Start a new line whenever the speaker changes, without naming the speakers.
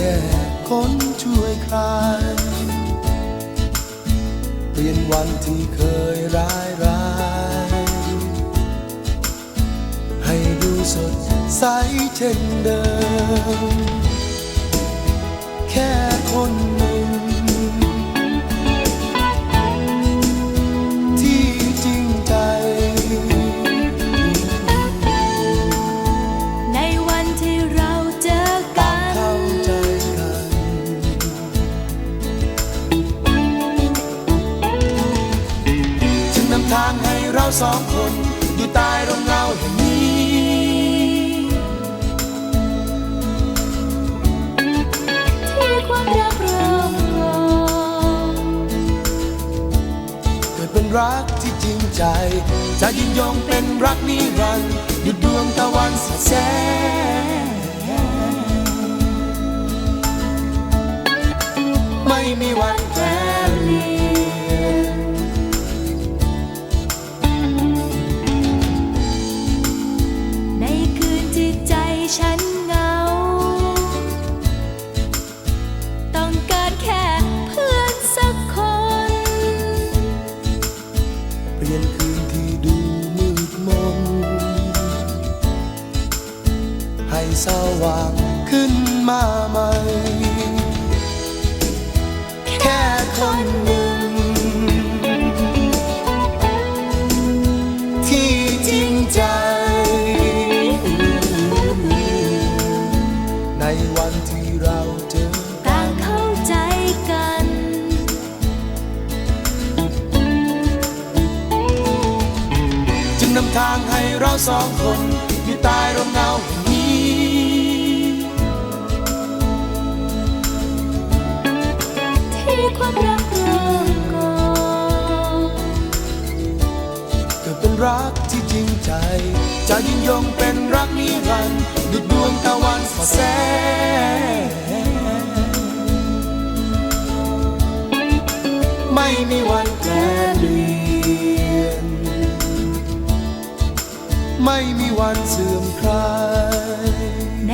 แค่คน
ช่วยคลายเปลี่ยนวันที่เคยร้ายร้ายให้ดูสดใสเช่นเดิม แค่คนหนึ่งที่จริงใจ
ในวันที่เรา เรา
สองคน อยู่ใต้ร่มเงาแห่งนี้
ที่ความรักเริ่มก่อ
เกิดเป็นรักที่จริงใจ จะยิ่งยงเป็นรักนิรันดร์หยุดดวงตะวันสดแสงไม่มีวัน
ส
ว่างขึ้นมาใหม่ แค่คนหนึ่ง ที่จริงใจ ในวันที่เราเจอ
ต่างเข้าใจกัน
จึงนำทางให้เราสองคนอยู่ใต้ร่มเงา
ความรักเริ่มก่อน
เกิดเป็นรักที่จริงใจ จะยิ่งยงเป็นรักนิรันดร์ดุจดวงตะวันสดแสงไม่มีวันแปรเปลี่ยน ไม่มีวันเสื่อมคลาย
ใน